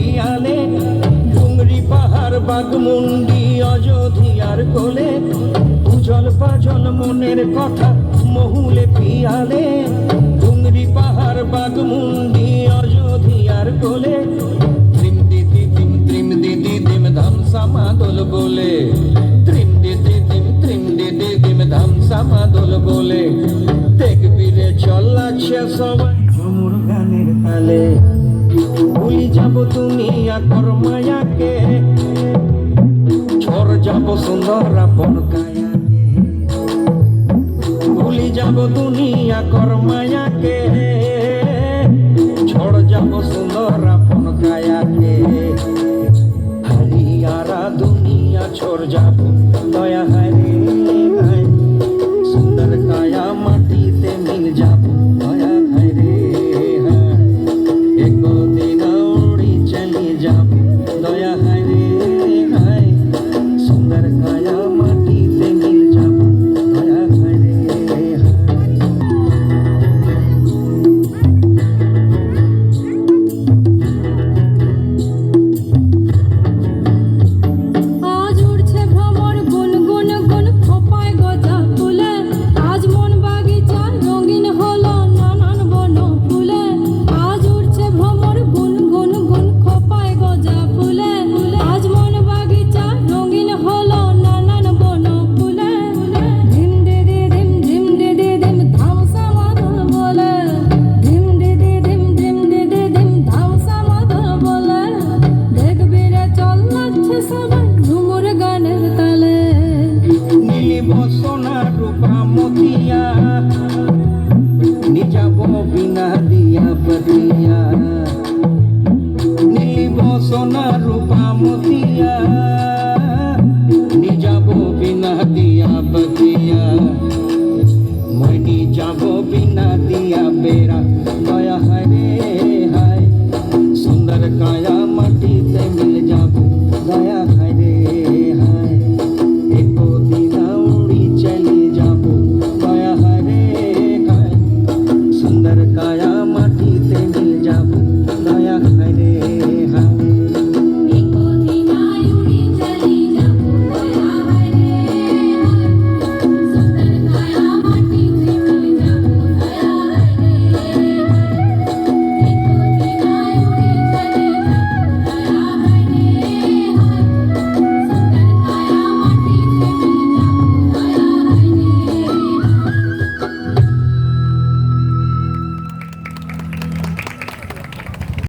পিয়ালে ডুংরি পাহাড় বাগমুন্ডি অযোধিয়ার কোলে উজল পাজল মনের কথা মহুলে পিয়ালে ঠুংরি পাহাড় বাগমুন্ডি অযোধিয়ার কোলে, ত্রিম দিদি তিম ত্রিম দিদি দিম ধাম সামাদল বলে ত্রিম দিদি তিম ত্রিম দিদি দিম ধাম সামাদল বলে দেখবি রে চলাচ্ছে সবাই। ঝুমুর গানের তালে। দুনিয়া কর্মায়াকে ঝড় যাব সুন্দর আপন কায়াকে। ভুলি যাব দুনিয়া কর্মায়াকে ঝড় যাব সুন্দর আপন কায়াকে। হারিয়ারা দুনিয়া ছোড় যাব, দয়া হারে goiabeira